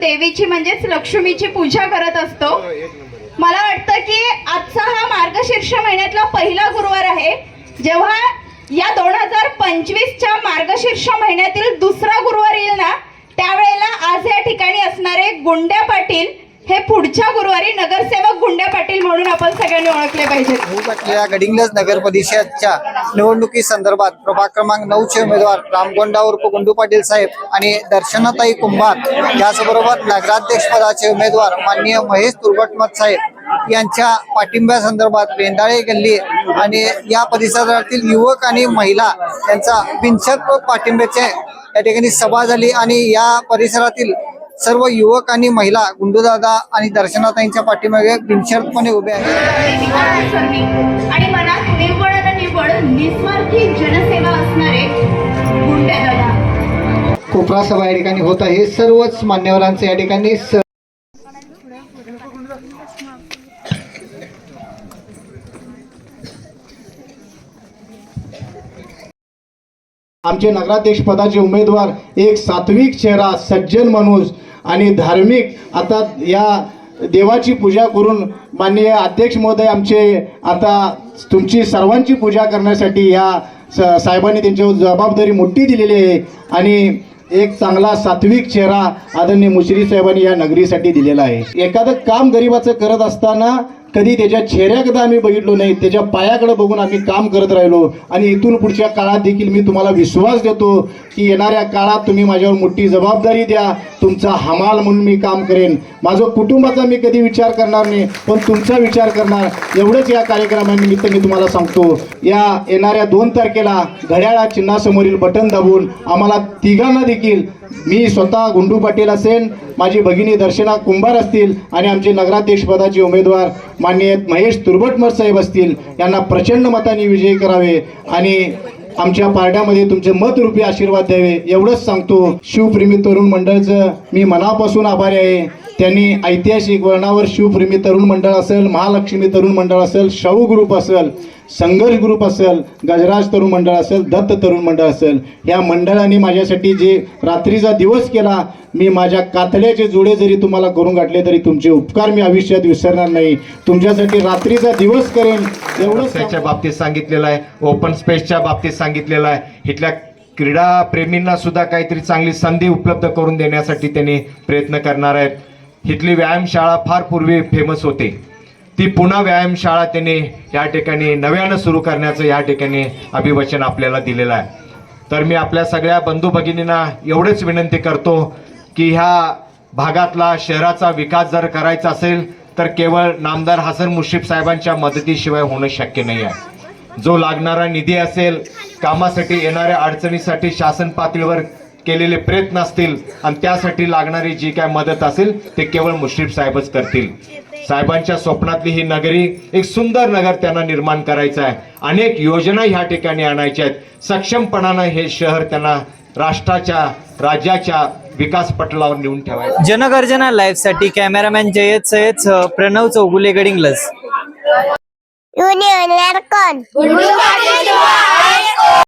देवीची म्हणजेच लक्ष्मीची पूजा करत असतो. मला वाटतं की आजचा हा मार्गशीर्ष महिन्यातला पहिला गुरुवार आहे. जेव्हा या दोन हजार पंचवीसच्या मार्गशीर्ष महिन्यातील दुसरा गुरुवार येईल ना त्यावेळेला आज या ठिकाणी असणारे गुंड्या पाटील हे पुढच्या गुरुवारी नगरसेवक गुंडे पाटील म्हणून आपण सगळ्यांनी ओळखले पाहिजे गडिंग्लज नगर परिषदच्या निवडणुकी संदर्भात प्रभाग क्रमांक नऊचे उमेदवार रामगोंडा उर्फ गुंडू पाटील साहेब आणि दर्शनाताई कुंभार याचबरोबर नगराध्यक्ष पदाचे उमेदवार माननीय महेश तुर्गटमत साहेब यांच्या पाठिंब्या संदर्भात बेंदाळे गल्ली आणि या परिसरातील युवक आणि महिला यांचा बिनशर्त पाठिंब्याचे या ठिकाणी सभा झाली आणि या परिसरातील सर्व युवक आणि महिला गुंडूदादा आणि दर्शनाताईंच्या पाठीमागे बिनशर्तपणे उभे आहेत. आणि मनात निव्वळ न निव्वळ निस्वार्थी जनसेवा असणारे गुंड्या दादा कोपरा सभा या ठिकाणी होत आहे. सर्वच मान्यवरांचे या ठिकाणी आमचे नगराध्यक्ष पदाचे उमेदवार एक सात्विक चेहरा सज्जन माणूस आणि धार्मिक आता या देवाची पूजा करून माननीय अध्यक्ष महोदय आमचे आता तुमची सर्वांची पूजा करण्यासाठी या स- साहेबांनी त्यांच्यावर जबाबदारी मोठी दिलेली आहे आणि एक चांगला सात्विक चेहरा आदरणीय मुश्री साहेबांनी या नगरीसाठी दिलेला आहे. एखादं काम गरिबाचं करत असताना कधी त्याच्या चेहऱ्याकडे आम्ही बघितलो नाही त्याच्या पायाकडे बघून आम्ही काम करत राहिलो आणि इथून पुढच्या काळात देखील मी तुम्हाला विश्वास देतो की येणाऱ्या काळात तुम्ही माझ्यावर मोठी जबाबदारी द्या. तुमचा हमाल म्हणून मी काम करेन. माझं कुटुंबाचा मी कधी विचार करणार नाही पण तुमचा विचार करणार. एवढंच या कार्यक्रमानिमित्त मी तुम्हाला सांगतो. या येणाऱ्या दोन तारखेला घड्याळा चिन्हासमोरील बटन दाबून आम्हाला तिघांना देखील मी स्वतः गुंडू पाटील असेन माझी भगिनी दर्शना कुंभार असतील आणि आमचे नगराध्यक्ष पदाचे उमेदवार माननीय महेश तुर्भटमर साहेब असतील. यांना प्रचंड मताने विजयी करावे आणि आमच्या पारड्यामध्ये तुमचे मतरूपी आशीर्वाद द्यावे एवढंच सांगतो. शिवप्रेमी तरुण मंडळचं मी मनापासून आभारी आहे. त्यांनी ऐतिहासिक वळणावर शिवप्रेमी तरुण मंडळ असेल महालक्ष्मी तरुण मंडळ असेल शाहू ग्रुप असेल संघर्ष ग्रुप असेल गजराज तरुण मंडळ असेल दत्त तरुण मंडळ असेल या मंडळाने माझ्यासाठी जे रात्रीचा दिवस केला मी माझ्या कातड्याचे जोडे जरी तुम्हाला करून गाठले तरी तुमचे उपकार मी आयुष्यात विसरणार नाही. तुमच्यासाठी रात्रीचा दिवस करेन. एवढंच त्याच्या बाबतीत सांगितलेलं आहे. ओपन स्पेसच्या बाबतीत सांगितलेलं आहे. इथल्या क्रीडा प्रेमींना सुद्धा काहीतरी चांगली संधी उपलब्ध करून देण्यासाठी त्यांनी प्रयत्न करणार आहेत. इथली व्यायामशाळा फार पूर्वी फेमस होते. ती पुन्हा व्यायामशाळा त्यांनी या ठिकाणी नव्यानं सुरू करण्याचं या ठिकाणी अभिवचन आपल्याला दिलेलं आहे. तर मी आपल्या सगळ्या बंधू भगिनींना एवढेच विनंती करतो की ह्या भागातला शहराचा विकास जर करायचा असेल तर केवळ नामदार हसन मुश्रीफ साहेबांच्या मदतीशिवाय होणं शक्य नाही आहे. जो लागणारा निधी असेल कामासाठी येणाऱ्या अडचणीसाठी शासन पातळीवर केलेले प्रयत्न असतील आणि त्यासाठी लागणारी जी काय मदत असेल ते केवळ मुश्रीफ साहेबच करतील. साहेबांच्या स्वप्नातली ही नगरी एक सुंदर नगर त्यांना निर्माण करायचं आहे. अनेक योजना ह्या ठिकाणी आणायच्या आहेत. सक्षमपणानं हे शहर त्यांना राष्ट्राच्या राज्याच्या विकास पटलावर नेऊन ठेवायचं जनगर्जना लाईव्हसाठी कॅमेरामॅन जयत सह प्रणव चौगुले कोण